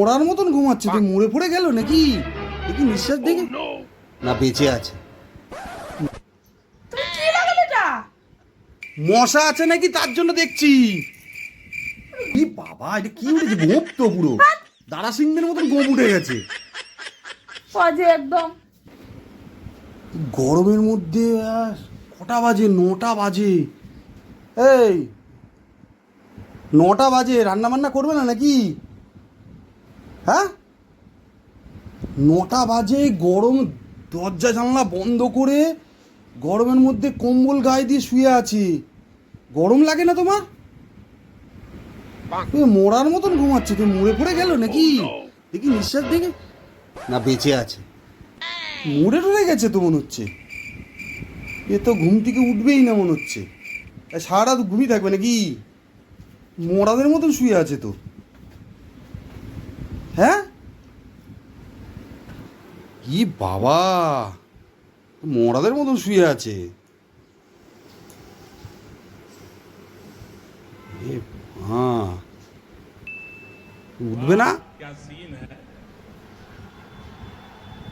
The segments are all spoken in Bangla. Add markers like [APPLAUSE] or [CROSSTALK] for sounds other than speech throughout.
মরার মতন ঘুমাচ্ছে তুই মরে পড়ে গেল নাকি? দেখি নিঃশ্বাস দেখে? না বেঁচে আছে। মশা আছে নাকি তার জন্য দেখছি। কি বাবা এটা কি উঠেছে? গোপ তো পুরো। দারা সিংহের মতন গোপ উঠে গেছে। বাজে একদম। গরমের মধ্যে কটা বাজে? নটা বাজে। এই নটা বাজে রান্না বান্না করবে না নাকি? হ্যাঁ? নটা বাজে, গরম দরজা জানলা বন্ধ করে গরমের মধ্যে কম্বল গায়ে দিয়ে শুয়ে আছি। গরম লাগে না তোমার? এ মরার মতন ঘুমাচ্ছে তুই মরে পড়ে গেল নাকি? দেখি নিঃশ্বাস দেখে। না, বেঁচে আছে। মরে টরে গেছে তো মনে হচ্ছে। এ তো ঘুম থেকে উঠবেই না মনে হচ্ছে। সারা রাত ঘুমিয়ে থাকবে নাকি? মরাদের মতন শুয়ে আছে তো। হ্যাঁ কি বাবা মরাদের মতন শুয়ে আছে এ হ্যাঁ উঠবে না क्या सीन है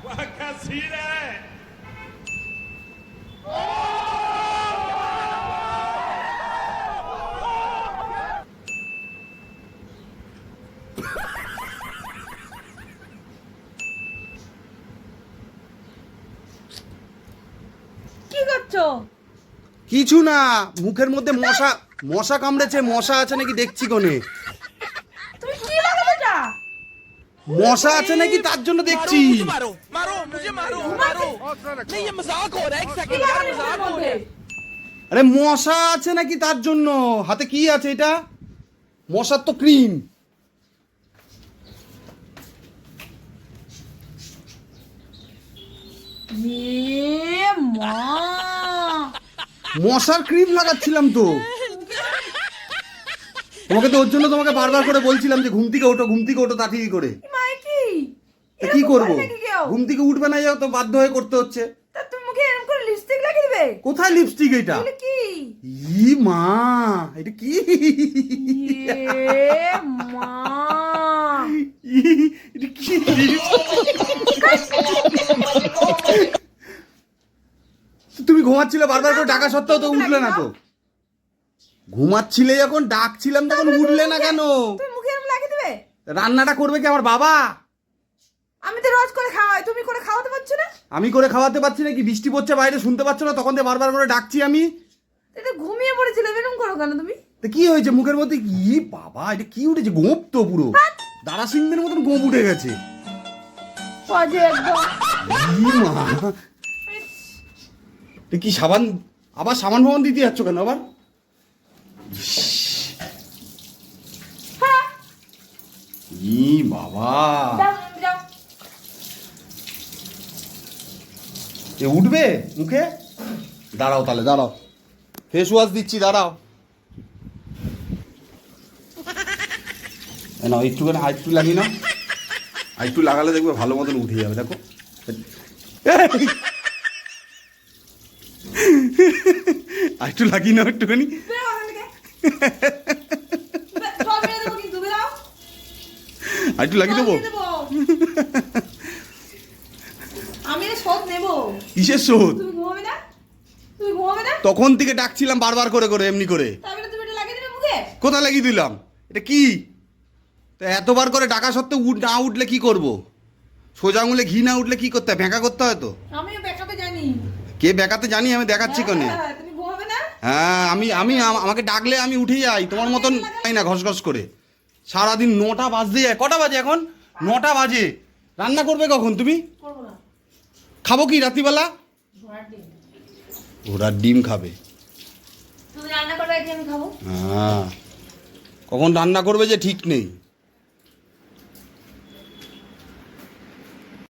वाह क्या सीन है কি করছো কিছু না মুখের মধ্যে মশা মশা কামড়েছে মশা আছে নাকি দেখছি কোনে তুমি কি লাগালে এটা মশা আছে নাকি তার জন্য দেখছি मारो मारो मुझे मारो मारो नहीं ये मजाक हो रहा है एक কি सेकंड यार লাগালে मजाक এটার हो रहा মধ্যে? है আরে মশা আছে নাকি তার জন্য হাতে কি আছে এটা মশার তো ক্রিম এ মা মশার ক্রিম লাগাচ্ছিলাম তো। তোমাকে তো ওর জন্য তোমাকে বারবার করে বলছিলাম যে ঘুম থেকে ওঠো ঘুম থেকে ওঠো তাড়াতাড়ি করে। কি তা কি করব? ঘুম থেকে উঠবে না যাও তো বাধ্য হয়ে করতে হচ্ছে। কোথায় লিপস্টিক এটা? ই মা এটা কি? মা। এটা কি? তুমি ঘুমাচ্ছিলে বারবার করে ডাকা সত্ত্বেও তো উঠলে না তো। ঘুমাচ্ছিলে যখন ডাকছিলাম তখন উঠলে না কেন? তুমি মুখে এরকম লাগিয়ে দিবে? রান্নাটা করবে কি আমার বাবা? আমি তো রোজ করে খাওয়াই তুমি করে খাওয়াতে পারছ না? আমি করে খাওয়াতে পারছি না কি? বৃষ্টি পড়ছে বাইরে শুনতে পাচ্ছ না? তখন দিয়ে বারবার করে ডাকছি আমি। এটা ঘুমিয়ে পড়েছিলে এরকম করো কেন তুমি? তো কি হয়েছে? মুখের মধ্যে কি? বাবা এটা কি উঠেছে? গোপ তো পুরো। দারা সিংহের মতন গোপ উঠে গেছে। মা কি সাবান আবার সাবান ফাবান দিতে যাচ্ছ কেন আবার? ই বাবা। এ উঠবে মুখে? দাঁড়াও তাহলে দাঁড়াও। ফেস ওয়াশ দিচ্ছি দাঁড়াও। নাও একটুখানি আর একটু লাগিয়ে নাও। আর একটু লাগালে দেখবে ভালো মতন উঠে যাবে দেখো। [LAUGHS] আর একটু লাগিয়ে নাও একটুখানি। আর একটু লাগিয়ে দেবো। আমি শোধ নেব। কিসের শোধ? তুমি ঘুমাবে না? তুমি ঘুমাবে না? তখন থেকে ডাকছিলাম বারবার করে করে এমনি করে। তারপরে তুমি এটা লাগিয়ে দেবে মুখে? কোথায় লাগিয়ে দিলাম? এটা কি? তা এতবার করে ডাকা সত্ত্বেও না উঠলে কি করব? সোজা আঙুলে ঘি না উঠলে কি করতে হয়? ভেঁকা করতে হয় তো? আমিও কে বেকাতে জানি আমি দেখাচ্ছি কেন? হ্যাঁ, তুমি ঘুমাবে না? হ্যাঁ আমি আমি আমাকে ডাকলে আমি উঠে যাই তোমার মতন তাই না ঘস ঘস করে। সারাদিন নটা বাজতে যায় কটা বাজে এখন? নটা বাজে। রান্না করবে কখন তুমি? খাব কি রাত্রিবেলা? ঘোড়ার ডিম। খাব? হ্যাঁ। কখন রান্না করবে যে ঠিক নেই।